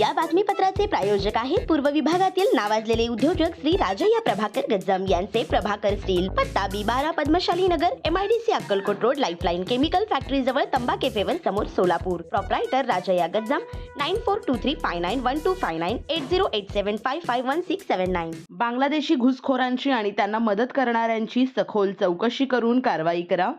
या बातमीपत्राचे प्रायोजक आहेत पूर्व विभागातील नावाजलेले उद्योजक श्री राजय्या प्रभाकर गज्जम यांचे प्रभाकर स्टील पत्ता बी बारा Padmashali Nagar MIDC Akkalkot road lifeline chemical factory जवळ तंबा केफेवर समोर Solapur. Proprietor Rajayya Gajjam nine four two three five nine one two five nine eight zero eight seven five five one six seven nine Bangladeshi घुसखोरांची आणि त्यांना मदत करणाऱ्यांची सखोल चौकशी करून कारवाई करा.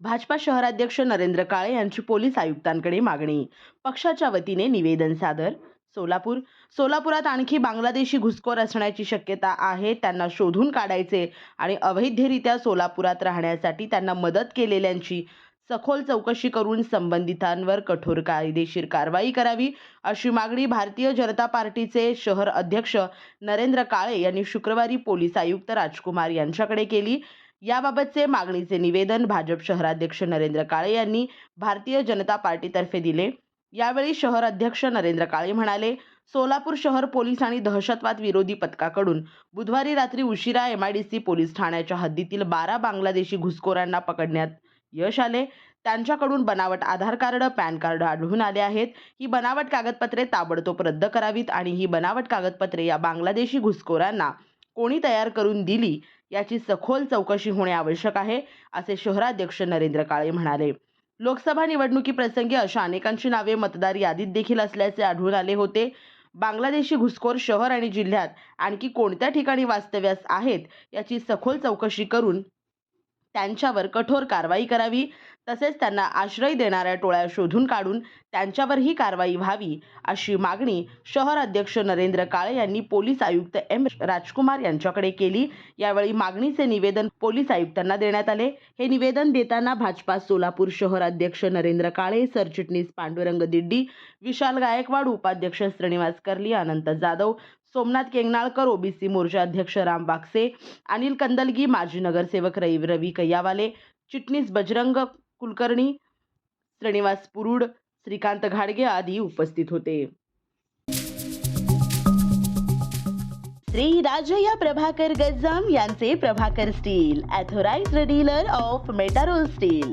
भाजपा शहराध्यक्ष नरेंद्र काळे यांची पोलीस आयुक्तांकडे मागणी. पक्षाच्या वतीने निवेदन सादर. सोलापूर. सोलापुरात आणखी बांगलादेशी घुसखोर असण्याची शक्यता आहे. त्यांना शोधून काढायचे आणि अवैधरित्या सोलापुरात राहण्यासाठी त्यांना मदत केलेल्यांची सखोल चौकशी करून संबंधितांवर कठोर कायदेशीर कारवाई करावी अशी मागणी भारतीय जनता पार्टीचे शहर अध्यक्ष नरेंद्र काळे यांनी शुक्रवारी पोलीस आयुक्त राजकुमार यांच्याकडे केली. याबाबतचे मागणीचे निवेदन भाजप शहराध्यक्ष नरेंद्र काळे यांनी भारतीय जनता पार्टीतर्फे दिले. यावेळी शहर अध्यक्ष नरेंद्र काळे म्हणाले सोलापूर शहर पोलीस आणि दहशतवाद विरोधी पथकाकडून बुधवारी रात्री उशिरा एमआयडीसी पोलीस ठाण्याच्या हद्दीतील बारा बांगलादेशी घुसखोरांना पकडण्यात यश आले. त्यांच्याकडून बनावट आधार कार्ड पॅन कार्ड आढळून आले आहेत. ही बनावट कागदपत्रे ताबडतोब रद्द करावीत आणि ही बनावट कागदपत्रे या बांगलादेशी घुसखोरांना कोणी तयार करून दिली याची सखोल चौकशी होणे आवश्यक आहे असे शहराध्यक्ष नरेंद्र काळे म्हणाले. लोकसभा निवडणुकीप्रसंगी अशा अनेकांची नावे मतदार यादीत देखील असल्याचे आढळून आले होते. बांगलादेशी घुसखोर शहर आणि जिल्ह्यात आणखी कोणत्या ठिकाणी वास्तव्यास आहेत याची सखोल चौकशी करून त्यांच्यावर कठोर कारवाई करावी. तसेच त्यांना आश्रय देणाऱ्या टोळ्या शोधून काढून त्यांच्यावर ही कारवाई व्हावी अशी मागणी शहर अध्यक्ष नरेंद्र काळे यांनी पोलीस आयुक्त एम राजकुमार यांच्याकडे केली. यावेळी मागणीचे निवेदन पोलीस आयुक्तांना देण्यात आले. हे निवेदन देताना भाजपा सोलापूर शहर अध्यक्ष नरेंद्र काळे सरचिटणीस पांडुरंग दिड्डी विशाल गायकवाड उपाध्यक्ष श्रीनिवास कर्ली अनंत जाधव सोमनाथ केंगनाळकर ओबीसी मोर्चा अध्यक्ष राम बागसे अनिल कंदलगी माजी नगरसेवक रवी रवी कैयावाले चिटणीस बजरंग कुलकर्णी श्रीनिवास पुरुड श्रीकांत घाडगे आदी उपस्थित होते. श्री राजया प्रभाकर गज्जम यांचे Prabhakar steel authorise dealer of Metarol steel.